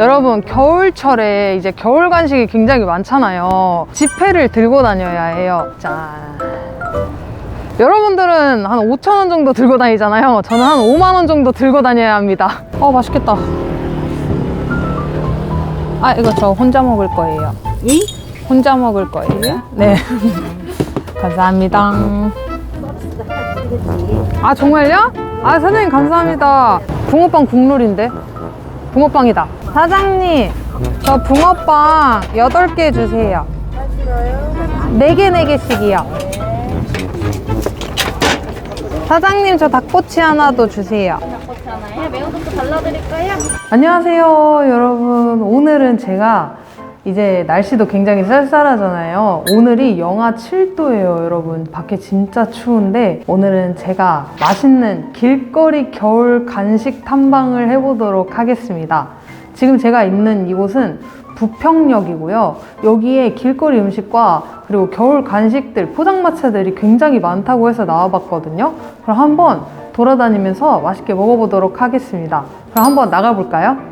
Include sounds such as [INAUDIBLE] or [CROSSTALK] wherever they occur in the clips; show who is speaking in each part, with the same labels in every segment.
Speaker 1: 여러분 겨울철에 이제 겨울 간식이 굉장히 많잖아요. 지폐를 들고 다녀야 해요. 짠. 여러분들은 한 5천 원 정도 들고 다니잖아요. 저는 한 5만 원 정도 들고 다녀야 합니다. 어 맛있겠다. 아 이거 저 혼자 먹을 거예요.
Speaker 2: 이?
Speaker 1: 혼자 먹을 거예요? 네. [LAUGHS] 감사합니다. 아 정말요? 아 사장님 감사합니다. 붕어빵 국룰인데? 붕어빵이다. 사장님 저 붕어빵 8개 주세요. 네개 네개씩이요 사장님 저 닭꼬치 하나도 주세요.
Speaker 2: 네, 매운 것도 발라드릴까요?
Speaker 1: 안녕하세요, 여러분. 오늘은 제가 이제 날씨도 굉장히 쌀쌀하잖아요. 오늘이 영하 7도예요, 여러분. 밖에 진짜 추운데 오늘은 제가 맛있는 길거리 겨울 간식 탐방을 해보도록 하겠습니다. 지금 제가 있는 이곳은 부평역이고요. 여기에 길거리 음식과 그리고 겨울 간식들, 포장마차들이 굉장히 많다고 해서 나와봤거든요. 그럼 한번 돌아다니면서 맛있게 먹어보도록 하겠습니다. 그럼 한번 나가볼까요?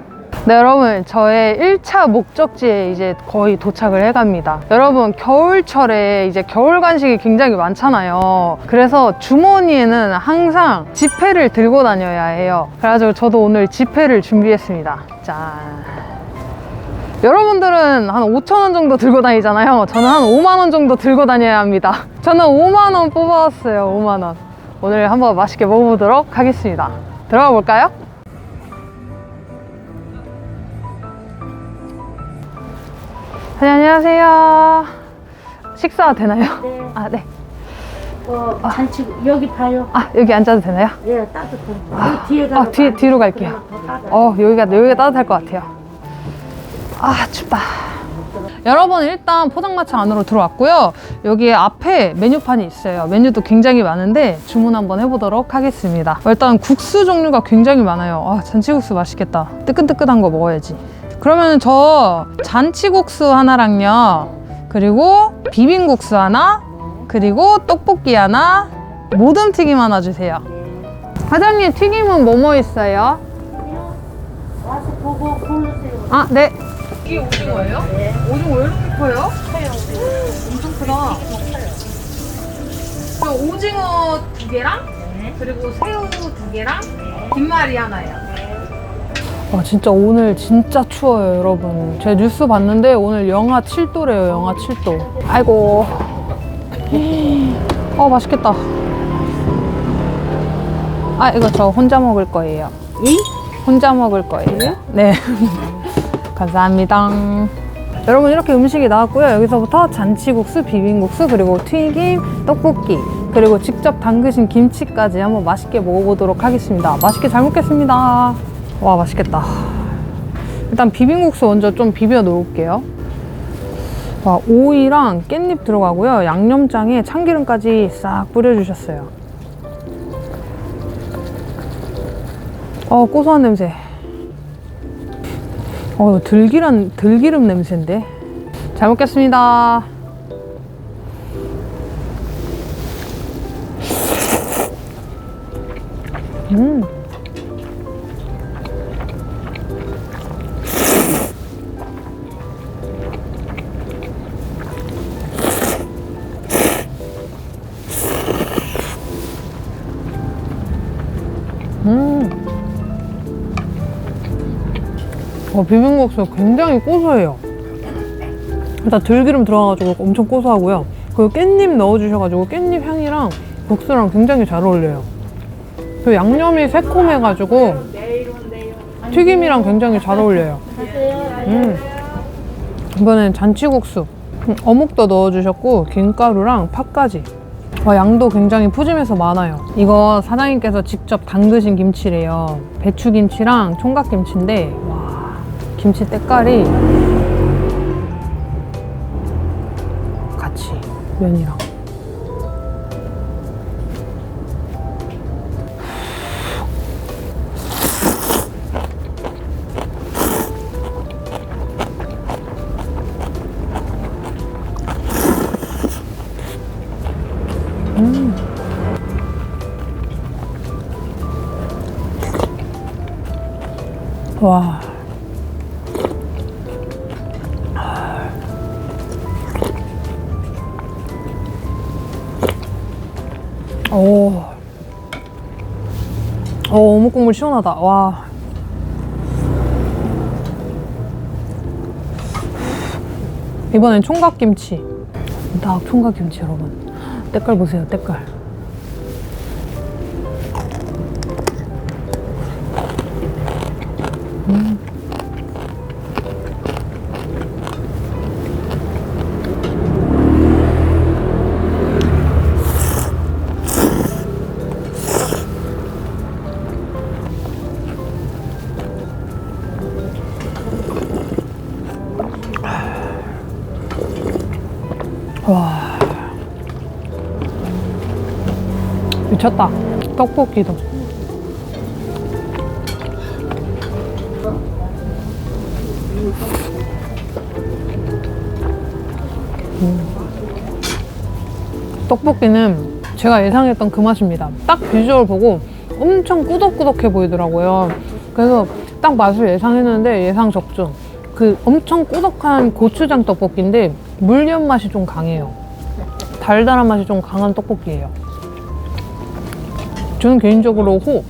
Speaker 1: 네, 여러분, 저의 1차 목적지에 이제 거의 도착을 해갑니다. 여러분, 겨울철에 이제 겨울 간식이 굉장히 많잖아요. 그래서 주머니에는 항상 지폐를 들고 다녀야 해요. 그래가지고 저도 오늘 지폐를 준비했습니다. 짠. 여러분들은 한 5천 원 정도 들고 다니잖아요. 저는 한 5만 원 정도 들고 다녀야 합니다. [LAUGHS] 저는 5만 원 뽑아왔어요. 5만 원. 오늘 한번 맛있게 먹어보도록 하겠습니다. 들어가 볼까요? 네, 안녕하세요. 식사 되나요?
Speaker 2: 네.
Speaker 1: 아, 네.
Speaker 2: 어, 잔치 여기 봐요.
Speaker 1: 아, 여기 앉아도 되나요?
Speaker 2: 네, 따뜻해. 여기 뒤에 가.
Speaker 1: 아, 뒤, 뒤로 갈게요. 어, 여기가, 여기가 따뜻할 것 같아요. 아, 춥다. 여러분, 일단 포장마차 안으로 들어왔고요. 여기 앞에 메뉴판이 있어요. 메뉴도 굉장히 많은데 주문 한번 해보도록 하겠습니다. 일단 국수 종류가 굉장히 많아요. 아, 잔치국수 맛있겠다. 뜨끈뜨끈한 거 먹어야지. 그러면 저 잔치국수 하나랑요. 그리고 비빔국수 하나. 그리고 떡볶이 하나. 모듬 튀김 하나 주세요. 사장님, 튀김은 뭐뭐 있어요?
Speaker 2: 와서 보고 고르세요.
Speaker 1: 아, 네. 이게 오징어예요? 네. 오징어 왜 이렇게 커요? 엄청 크다. 저 오징어 두 개랑 그리고 새우 두 개랑 김말이 하나요. 와 진짜 오늘 진짜 추워요 여러분. 제가 뉴스 봤는데 오늘 영하 7도래요 영하 7도. 아이고. 어 맛있겠다. 아 이거 저 혼자 먹을 거예요.
Speaker 2: 이?
Speaker 1: 혼자 먹을 거예요? 네. [LAUGHS] 감사합니다. 여러분 이렇게 음식이 나왔고요. 여기서부터 잔치국수, 비빔국수, 그리고 튀김, 떡볶이, 그리고 직접 담그신 김치까지 한번 맛있게 먹어보도록 하겠습니다. 맛있게 잘 먹겠습니다. 와 맛있겠다. 일단 비빔국수 먼저 좀 비벼 놓을게요. 와, 오이랑 깻잎 들어가고요. 양념장에 참기름까지 싹 뿌려주셨어요. 어, 고소한 냄새. 어, 들기름, 들기름 냄새인데. 잘 먹겠습니다. 음. 어, 비빔국수 굉장히 고소해요. 일단 들기름 들어가가지고 엄청 고소하고요. 그리고 깻잎 넣어주셔가지고 깻잎 향이랑 국수랑 굉장히 잘 어울려요. 그 양념이 새콤해가지고 튀김이랑 굉장히 잘 어울려요. 음. 이번엔 잔치국수. 음, 어묵도 넣어주셨고 김가루랑 팥까지. 와, 양도 굉장히 푸짐해서 많아요. 이거 사장님께서 직접 담그신 김치래요. 배추김치랑 총각김치인데 와, 김치 때깔이 같이 면이랑. 와. 어묵 국물 시원하다. 와. 이번엔 총각김치. 딱 총각김치 여러분. 때깔 보세요, 때깔. 미쳤다. 떡볶이도. 음. 떡볶이는 제가 예상했던 그 맛입니다. 딱 비주얼 보고 엄청 꾸덕꾸덕해 보이더라고요. 그래서 딱 맛을 예상했는데 예상 적중. 그 엄청 꾸덕한 고추장 떡볶이인데 물엿 맛이 좀 강해요. 달달한 맛이 좀 강한 떡볶이에요. 저는 개인적으로 호.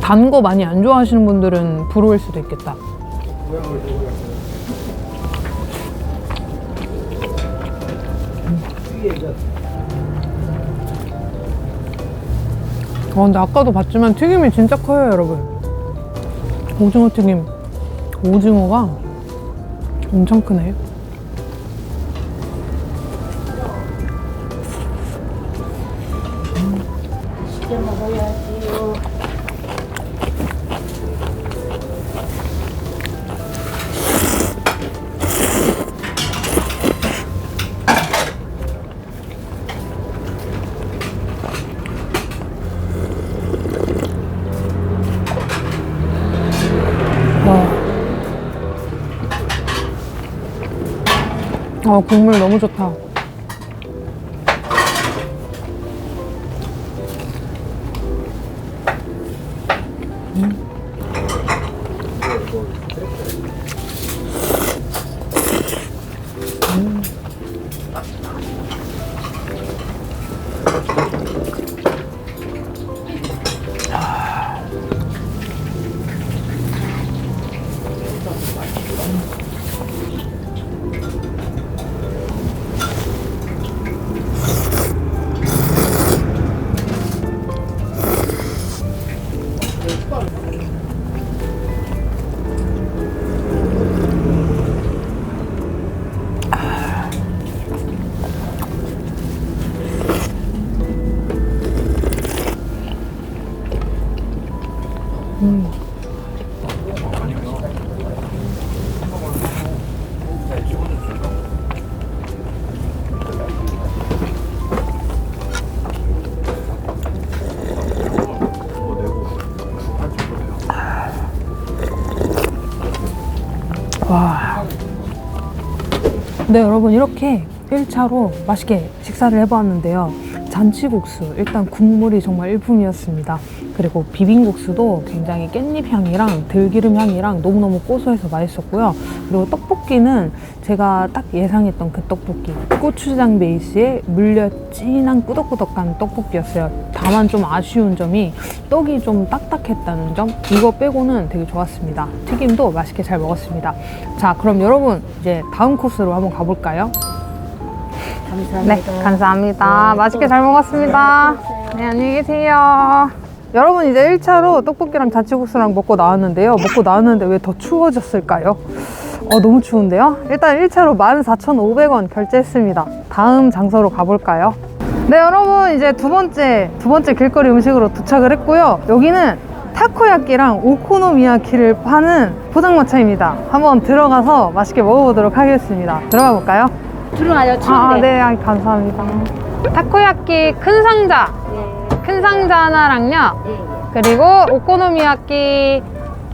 Speaker 1: 단 거 많이 안 좋아하시는 분들은 부러울 수도 있겠다. 어, 근데 아까도 봤지만 튀김이 진짜 커요, 여러분. 오징어 튀김. 오징어가 엄청 크네.
Speaker 2: 쉽게 먹어야지요.
Speaker 1: 와. 아, 국물 너무 좋다. 네, 여러분, 이렇게 1차로 맛있게 식사를 해보았는데요. 잔치국수, 일단 국물이 정말 일품이었습니다. 그리고 비빔국수도 굉장히 깻잎 향이랑 들기름 향이랑 너무너무 고소해서 맛있었고요. 그리고 떡볶이는 제가 딱 예상했던 그 떡볶이. 고추장 베이스에 물엿 진한 꾸덕꾸덕한 떡볶이였어요. 다만 좀 아쉬운 점이 떡이 좀 딱딱했다는 점. 이거 빼고는 되게 좋았습니다. 튀김도 맛있게 잘 먹었습니다. 자, 그럼 여러분 이제 다음 코스로 한번 가볼까요?
Speaker 2: 감사합니다.
Speaker 1: 네, 감사합니다.
Speaker 2: 네,
Speaker 1: 맛있게 또잘 먹었습니다.
Speaker 2: 드세요.
Speaker 1: 네, 안녕히 계세요. 여러분 이제 1차로 떡볶이랑 잔치국수랑 먹고 나왔는데요. 먹고 나왔는데 왜 더 추워졌을까요? 어, 너무 추운데요? 일단 1차로 14,500원 결제했습니다. 다음 장소로 가볼까요? 네, 여러분 이제 두 번째, 두 번째 길거리 음식으로 도착을 했고요. 여기는 타코야끼랑 오코노미야키를 파는 포장마차입니다. 한번 들어가서 맛있게 먹어보도록 하겠습니다. 들어가 볼까요?
Speaker 2: 들어와요.
Speaker 1: 아,
Speaker 2: 추운데.
Speaker 1: 네, 아, 감사합니다. 타코야끼 큰 상자,
Speaker 2: 예.
Speaker 1: 큰 상자 하나랑요.
Speaker 2: 예, 예.
Speaker 1: 그리고 오코노미야끼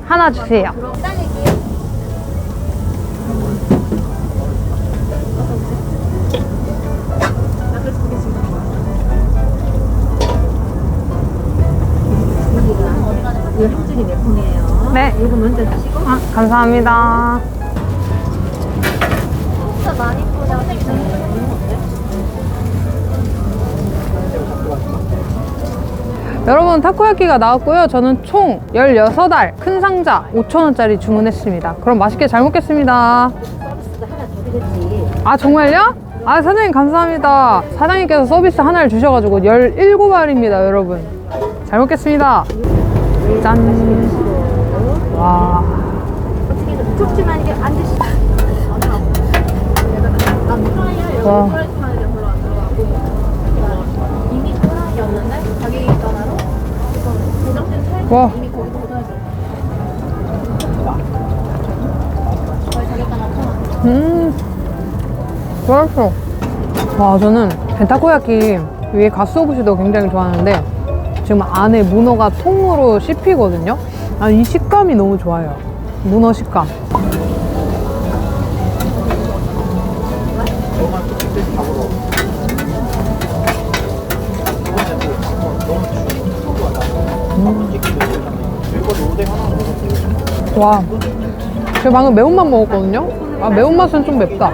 Speaker 1: 하나 주세요.
Speaker 2: 이 거 형질이 매콤이에요.
Speaker 1: 네.
Speaker 2: 이거 먼저 드시고.
Speaker 1: 아, 감사합니다.
Speaker 2: 진짜 많이 뿌려주세요.
Speaker 1: 여러분 타코야끼가 나왔고요. 저는 총 16알 큰 상자 5,000원짜리 주문했습니다. 그럼 맛있게 잘 먹겠습니다.
Speaker 2: 서비스도 하나 더 드렸지.
Speaker 1: 아 정말요? 아 사장님 감사합니다. 사장님께서 서비스 하나를 주셔가지고 17알입니다 여러분. 잘 먹겠습니다. 짠. 와.
Speaker 2: 좁지만 이게 안 드시죠?
Speaker 1: 와. 와. 음. 맛있어. 와 저는 벤타코야끼 위에 가스오부시도 굉장히 좋아하는데 지금 안에 문어가 통으로 씹히거든요. 아, 이 식감이 너무 좋아요. 문어 식감. 와, 제가 방금 매운맛 먹었거든요. 아, 매운맛은 좀 맵다.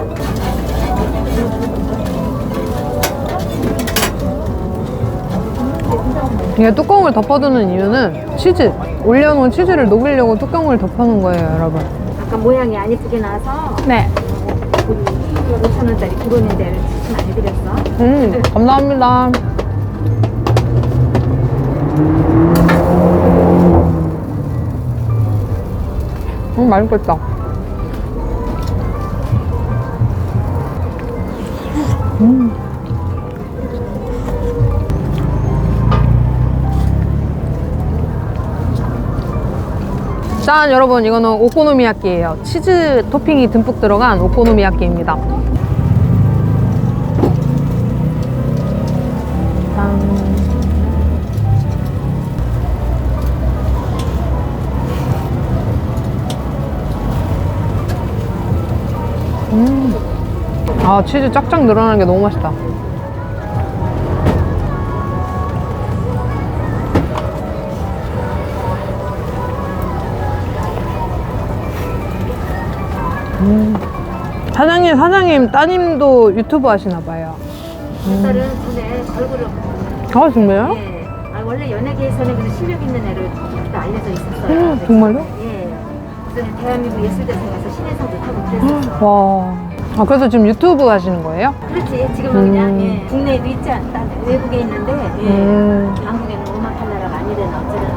Speaker 1: 이게 뚜껑을 덮어두는 이유는 치즈, 올려놓은 치즈를 녹이려고 뚜껑을 덮어놓은 거예요, 여러분.
Speaker 2: 아까 모양이 안 예쁘게 나와서
Speaker 1: 네.
Speaker 2: 5천원짜리 들어오는데 추천 안 해드렸어.
Speaker 1: 음, 감사합니다. 음, 맛있겠다. 음. 짠, 여러분, 이거는 오코노미야끼예요. 치즈 토핑이 듬뿍 들어간 오코노미야끼입니다. 짠. 음. 아, 치즈 쫙쫙 늘어나는 게 너무 맛있다. 음. 사장님, 사장님, 따님도 유튜브 하시나 봐요.
Speaker 2: 딸은 군에 걸그룹.
Speaker 1: 아, 정말요?
Speaker 2: 예. 아, 원래 연예계에서는 그래도 실력 있는 애로 이렇게 알려져 있었어요.
Speaker 1: 음, 정말요?
Speaker 2: 예. 그전에 대한민국 예술대상 가서 신인상도 타고 그랬었어.
Speaker 1: 와. 아, 그래서 지금 유튜브 하시는 거예요?
Speaker 2: 그렇지. 지금은
Speaker 1: 음.
Speaker 2: 그냥 예. 국내에도 있지 않다. 외국에 있는데 예.
Speaker 1: 음.
Speaker 2: 한국에는 음악할 나라가 아니래나 어쩌려나.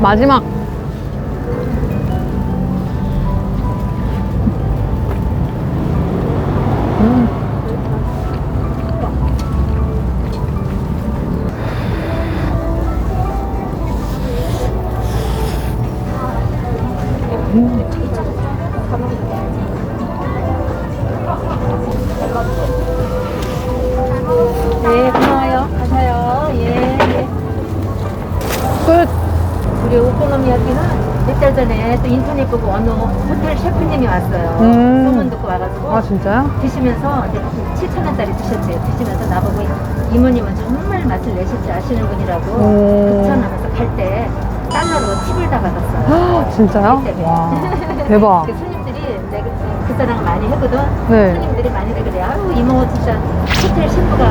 Speaker 1: 마지막.
Speaker 2: 달 전에 또 인터넷 보고 어느 호텔 셰프님이 왔어요.
Speaker 1: 음.
Speaker 2: 소문 듣고 와가지고
Speaker 1: 아, 진짜요?
Speaker 2: 드시면서 이제 7천 원짜리 드셨지. 드시면서 나보고 이모님은 정말 맛을 내실 줄 아시는 분이라고
Speaker 1: 오.
Speaker 2: 극찬하면서 갈 때 달러로 팁을 다 받았어요.
Speaker 1: 헉, 진짜요?
Speaker 2: 때문에.
Speaker 1: 와. [LAUGHS] 대박.
Speaker 2: 그 손님들이 내가 그 사람을 많이 하거든.
Speaker 1: 네.
Speaker 2: 손님들이 많이 그래. 아유 이모 진짜 호텔 셰프가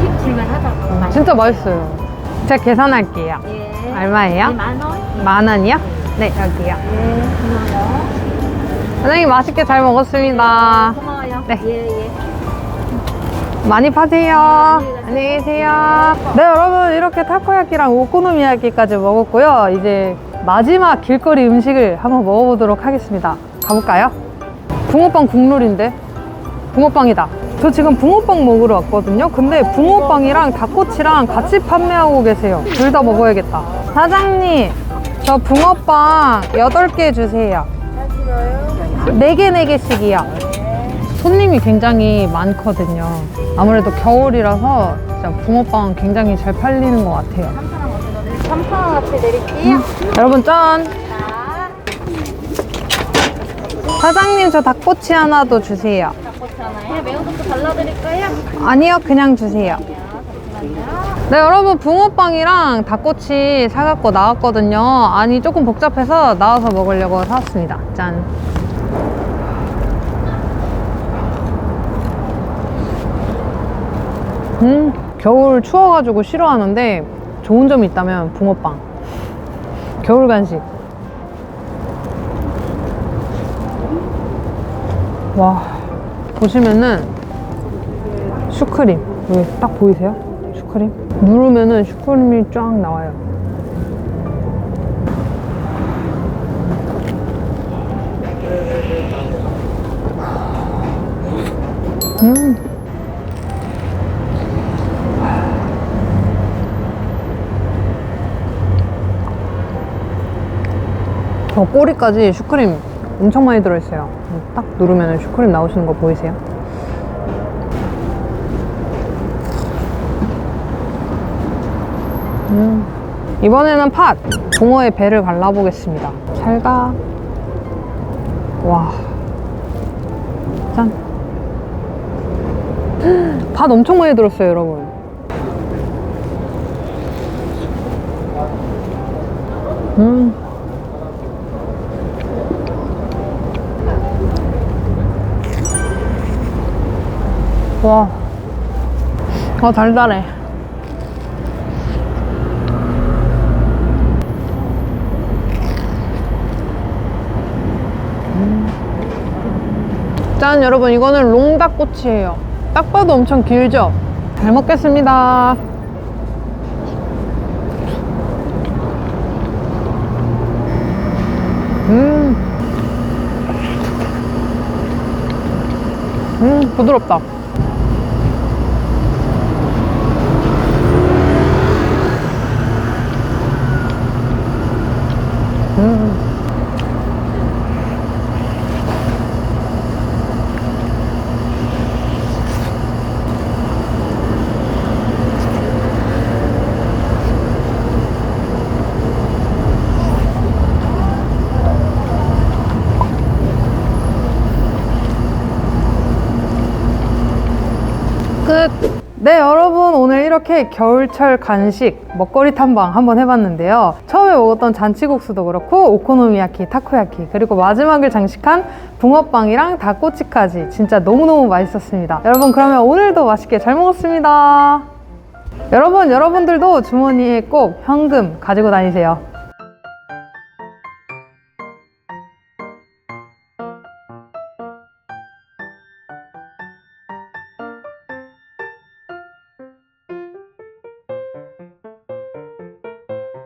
Speaker 2: 팁 줄만 하다고. 많이
Speaker 1: 진짜
Speaker 2: 그래요.
Speaker 1: 맛있어요. 제가 계산할게요.
Speaker 2: 예.
Speaker 1: 얼마예요?
Speaker 2: 네, 만 원. 예.
Speaker 1: 만 원이요? 네, 여기요.
Speaker 2: 예, 고마워요.
Speaker 1: 사장님 맛있게 잘 먹었습니다.
Speaker 2: 고마워요.
Speaker 1: 네.
Speaker 2: 예, 예.
Speaker 1: 많이 파세요. 안녕히 계세요. 네, 여러분 이렇게 타코야끼랑 오코노미야끼까지 먹었고요. 이제 마지막 길거리 음식을 한번 먹어보도록 하겠습니다. 가볼까요? 붕어빵 국룰인데 붕어빵이다. 저 지금 붕어빵 먹으러 왔거든요. 근데 붕어빵이랑 닭꼬치랑 같이 판매하고 계세요. 둘 다 먹어야겠다. 사장님, 저 붕어빵 8개 주세요. 4개, 4개씩이요. 손님이 굉장히 많거든요. 아무래도 겨울이라서 진짜 붕어빵 굉장히 잘 팔리는 것 같아요.
Speaker 2: 3천 원 앞에 내릴게요.
Speaker 1: 여러분 짠!
Speaker 2: 자.
Speaker 1: 사장님 저 닭꼬치 하나 더 주세요.
Speaker 2: 닭꼬치 하나에 매운 것도 발라드릴까요?
Speaker 1: 아니요, 그냥 주세요. 네, 여러분 붕어빵이랑 닭꼬치 사갖고 나왔거든요. 아니 조금 복잡해서 나와서 먹으려고 사왔습니다. 짠. 음, 겨울 추워가지고 싫어하는데 좋은 점이 있다면 붕어빵. 겨울 간식. 와, 보시면은 슈크림 여기 딱 보이세요? 슈크림 누르면은 슈크림이 쫙 나와요 음. 저 꼬리까지 슈크림 엄청 많이 들어있어요 딱 누르면 슈크림 나오시는 거 보이세요? 음. 이번에는 팥! 붕어의 배를 갈라보겠습니다. 잘 가. 와. 짠. [GASPS] 팥 엄청 많이 들었어요, 여러분. 음. 와. 아, 달달해. 짠 여러분. 이거는 롱닭꼬치예요. 딱 봐도 엄청 길죠? 잘 먹겠습니다. 음, 음 부드럽다 음. 끝! 네, 여러분. 오늘 이렇게 겨울철 간식 먹거리 탐방 한번 해봤는데요. 처음에 먹었던 잔치국수도 그렇고, 오코노미야키, 타코야키, 그리고 마지막을 장식한 붕어빵이랑 닭꼬치까지 진짜 너무너무 맛있었습니다. 여러분, 그러면 오늘도 맛있게 잘 먹었습니다. 여러분, 여러분들도 주머니에 꼭 현금 가지고 다니세요.